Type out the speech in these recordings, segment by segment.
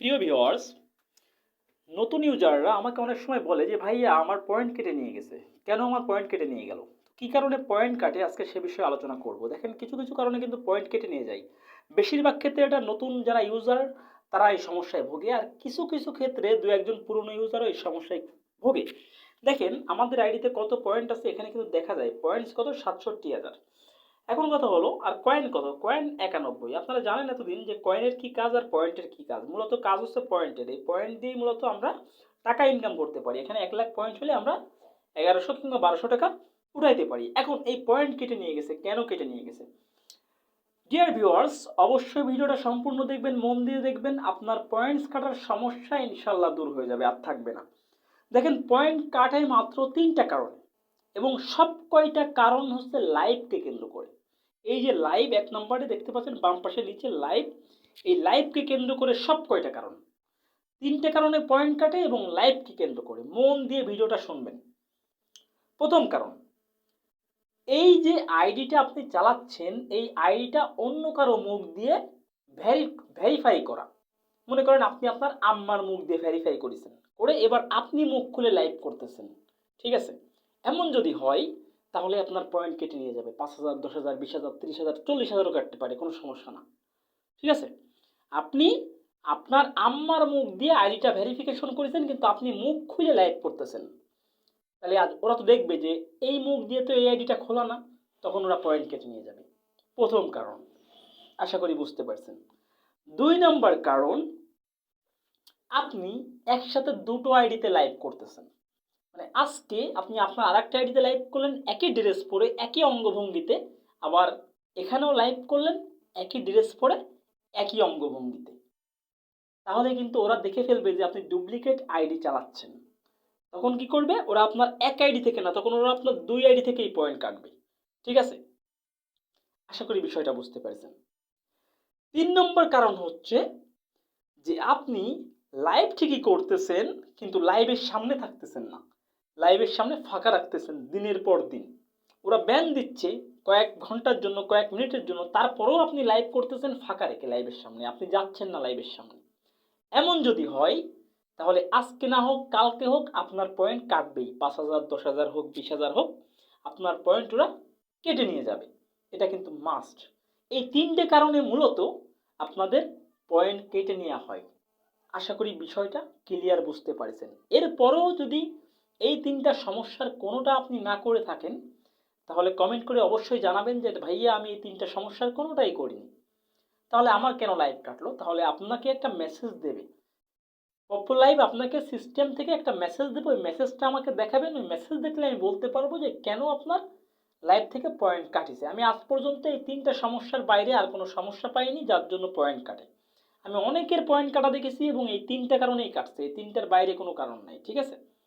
প্রিয় ভিওয়ার্স নতুন ইউজাররা আমাকে অনেক সময় বলে যে, ভাইয়া, আমার পয়েন্ট কেটে নিয়ে গেছে। কেন আমার পয়েন্ট কেটে নিয়ে গেল? কী কারণে পয়েন্ট কাটে? আজকে সে বিষয়ে আলোচনা করব। দেখেন, কিছু কিছু কারণে কিন্তু পয়েন্ট কেটে নিয়ে যায় বেশিরভাগ ক্ষেত্রে এটা নতুন যারা ইউজার তারা এই সমস্যায় ভোগে। আর কিছু কিছু ক্ষেত্রে দু একজন পুরনো ইউজারও এই সমস্যায় ভোগে। দেখেন, আমাদের আইডিতে কত পয়েন্ট আছে? এখানে কিন্তু দেখা যায় পয়েন্টস কত? সাতষট্টি হাজার। এখন কথা হলো, আর কয়েন কত? কয়েন একানব্বই। আপনারা জানেন এতদিন যে কয়েনের কি কাজ আর পয়েন্টের কি কাজ? মূলত কাজ হচ্ছে পয়েন্টের এই পয়েন্ট দিয়ে মূলত আমরা টাকা ইনকাম করতে পারি। এখানে এক লাখ পয়েন্ট হলে আমরা এগারোশো কিংবা বারোশো টাকা উঠাইতে পারি। এখন এই পয়েন্ট কেটে নিয়ে গেছে। কেন কেটে নিয়ে গেছে? ডিয়ার ভিউয়ার্স অবশ্যই ভিডিওটা সম্পূর্ণ দেখবেন, মন দিয়ে দেখবেন। আপনার পয়েন্টস কাটার সমস্যা ইনশাল্লাহ দূর হয়ে যাবে, আর থাকবে না। দেখেন পয়েন্ট কাটায় মাত্র তিনটা কারণে। এবং সব কয়টা কারণ হচ্ছে লাইভকে কেন্দ্র করে। এই যে লাইভ এক নম্বরে দেখতে পাচ্ছেন, বাম পাশে নিচে লাইভ এই লাইভকে কেন্দ্র করে সব কয়টা কারণ? তিনটে কারণে পয়েন্ট কাটে এবং লাইভকে কেন্দ্র করে। মন দিয়ে ভিডিওটা শুনবেন। প্রথম কারণ, এই যে আইডিটা আপনি চালাচ্ছেন, এই আইডিটা অন্য কারও মুখ দিয়ে ভেরি ভেরিফাই করা। মনে করেন আপনি আপনার আম্মার মুখ দিয়ে ভেরিফাই করেছেন। করে এবার আপনি মুখ খুলে লাইভ করতেছেন। ঠিক আছে? এমন যদি হয় তাহলে আপনার পয়েন্ট কেটে নিয়ে যাবে। পাঁচ হাজার, দশ হাজার, বিশ হাজার, তিরিশ হাজার, চল্লিশ হাজারও কাটতে পারে, কোনো সমস্যা না। ঠিক আছে? আপনি আপনার আম্মার মুখ দিয়ে আইডিটা ভেরিফিকেশন করেছেন, কিন্তু আপনি মুখ খুলে লাইভ করতেছেন। তাহলে আজ ওরা তো দেখবে যে এই মুখ দিয়ে তো এই আইডিটা খোলা না, তখন ওরা পয়েন্ট কেটে নিয়ে যাবে। প্রথম কারণ, আশা করি বুঝতে পারছেন। দুই নম্বর কারণ, আপনি একসাথে দুটো আইডিতে লাইভ করতেছেন। মানে আজকে আপনি আপনার আরেকটা আইডিতে লাইভ করলেন, একই ড্রেস পরে, একই অঙ্গভঙ্গিতে। আবার এখানেও লাইভ করলেন, একই ড্রেস পরে, একই অঙ্গভঙ্গিতে। তাহলে কিন্তু ওরা দেখে ফেলবে যে আপনি ডুপ্লিকেট আইডি চালাচ্ছেন। তখন কি করবে? ওরা আপনার এক আইডি থেকে না, তখন ওরা আপনার দুই আইডি থেকেই পয়েন্ট কাটবে। ঠিক আছে? আশা করি বিষয়টা বুঝতে পারছেন। তিন নম্বর কারণ হচ্ছে যে আপনি লাইভ ঠিকই করতেছেন, কিন্তু লাইভের সামনে থাকতেছেন না। লাইভের সামনে ফাঁকা রাখতেছেন দিনের পর দিন। ওরা ব্যান দিচ্ছে কয়েক ঘণ্টার জন্য, কয়েক মিনিটের জন্য, তারপরেও আপনি লাইভ করতেছেন ফাঁকা রেখে লাইভের সামনে। আপনি যাচ্ছেন না লাইভের সামনে। এমন যদি হয়, তাহলে আজকে না হোক, কালকে হোক, আপনার পয়েন্ট কাটবেই। পাঁচ হাজার, দশ হাজার হোক, বিশ হাজার হোক, আপনার পয়েন্ট ওরা কেটে নিয়ে যাবে। এটা কিন্তু মাস্ট এই তিনটে কারণে মূলত আপনাদের পয়েন্ট কেটে নেওয়া হয়। আশা করি বিষয়টা ক্লিয়ার বুঝতে পারছেন। এরপরেও যদি এই তিনটা সমস্যার কোনোটা আপনি না করে থাকেন, তাহলে কমেন্ট করে অবশ্যই জানাবেন যে, ভাইয়া, আমি এই তিনটা সমস্যার কোনোটাই করিনি। তাহলে আমার কেন লাইভ কাটলো? তাহলে আপনাকে একটা মেসেজ দেবে। পপো লাইভ আপনাকে সিস্টেম থেকে একটা মেসেজ দেবে। ওই মেসেজটা আমাকে দেখাবেন। ওই মেসেজ দেখলে আমি বলতে পারব যে, কেন আপনার লাইভ থেকে পয়েন্ট কাটিছে? আমি আজ পর্যন্ত এই তিনটা সমস্যার বাইরে আর কোনো সমস্যা পাইনি যার জন্য পয়েন্ট কাটে। আমি অনেকের পয়েন্ট কাটা দেখেছি এবং এই তিনটা কারণেই কাটছে। এই তিনটার বাইরে কোনো কারণ নাই, ঠিক আছে?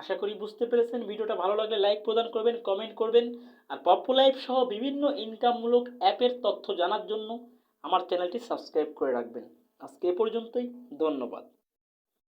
আশা করি বুঝতে পেরেছেন। ভিডিওটা ভালো লাগলে লাইক প্রদান করবেন কমেন্ট করবেন, আর পপুলাইফ সহ বিভিন্ন ইনকামমূলক অ্যাপের তথ্য জানার জন্য আমার চ্যানেলটি সাবস্ক্রাইব করে রাখবেন। আজকে এ পর্যন্তই, ধন্যবাদ।